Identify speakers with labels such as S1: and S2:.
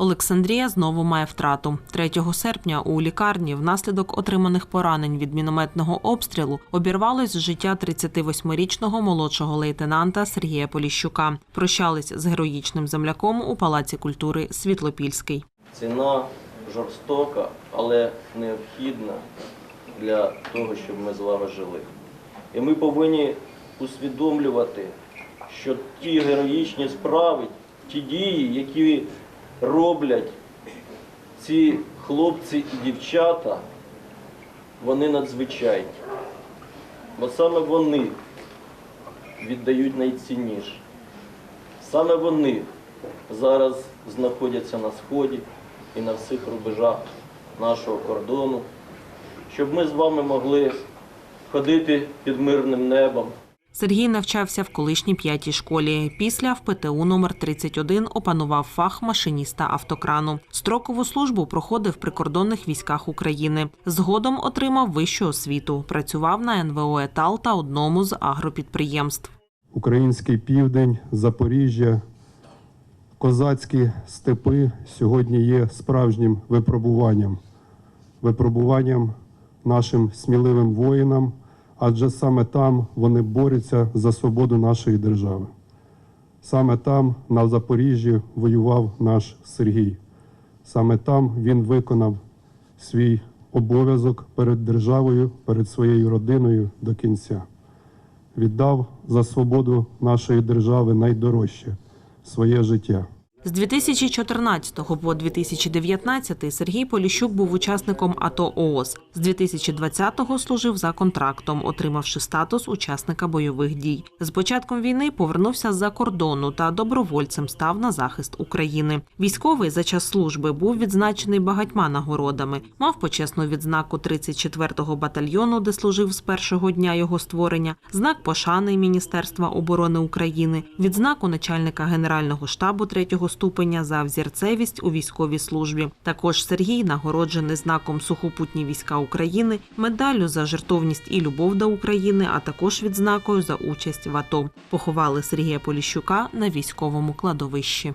S1: Олександрія знову має втрату. 3 серпня у лікарні внаслідок отриманих поранень від мінометного обстрілу обірвалось життя 38-річного молодшого лейтенанта Сергія Поліщука. Прощались з героїчним земляком у Палаці культури Світлопільський.
S2: Ціна жорстока, але необхідна для того, щоб ми з вами жили. І ми повинні усвідомлювати, що ті героїчні справи, ті дії, які роблять ці хлопці і дівчата, вони надзвичайні. Бо саме вони віддають найцінніше. Саме вони зараз знаходяться на сході і на всіх рубежах нашого кордону, щоб ми з вами могли ходити під мирним небом.
S1: Сергій навчався в колишній п'ятій школі. Після в ПТУ номер 31 опанував фах машиніста автокрану. Строкову службу проходив в прикордонних військах України. Згодом отримав вищу освіту. Працював на НВО «Етал» та одному з агропідприємств.
S3: Український південь, Запоріжжя, козацькі степи сьогодні є справжнім випробуванням, випробуванням нашим сміливим воїнам, адже саме там вони борються за свободу нашої держави. Саме там, на Запоріжжі, воював наш Сергій. Саме там він виконав свій обов'язок перед державою, перед своєю родиною до кінця віддав за свободу нашої держави найдорожче своє життя.
S1: З 2014 по 2019 Сергій Поліщук був учасником АТО ООС. З 2020-го служив за контрактом, отримавши статус учасника бойових дій. З початком війни повернувся з-за кордону та добровольцем став на захист України. Військовий за час служби був відзначений багатьма нагородами. Мав почесну відзнаку 34-го батальйону, де служив з першого дня його створення, знак пошани Міністерства оборони України, відзнаку начальника Генерального штабу ступеня за взірцевість у військовій службі. Також Сергій нагороджений знаком Сухопутні війська України, медаллю за жертовність і любов до України, а також відзнакою за участь в АТО. Поховали Сергія Поліщука на військовому кладовищі.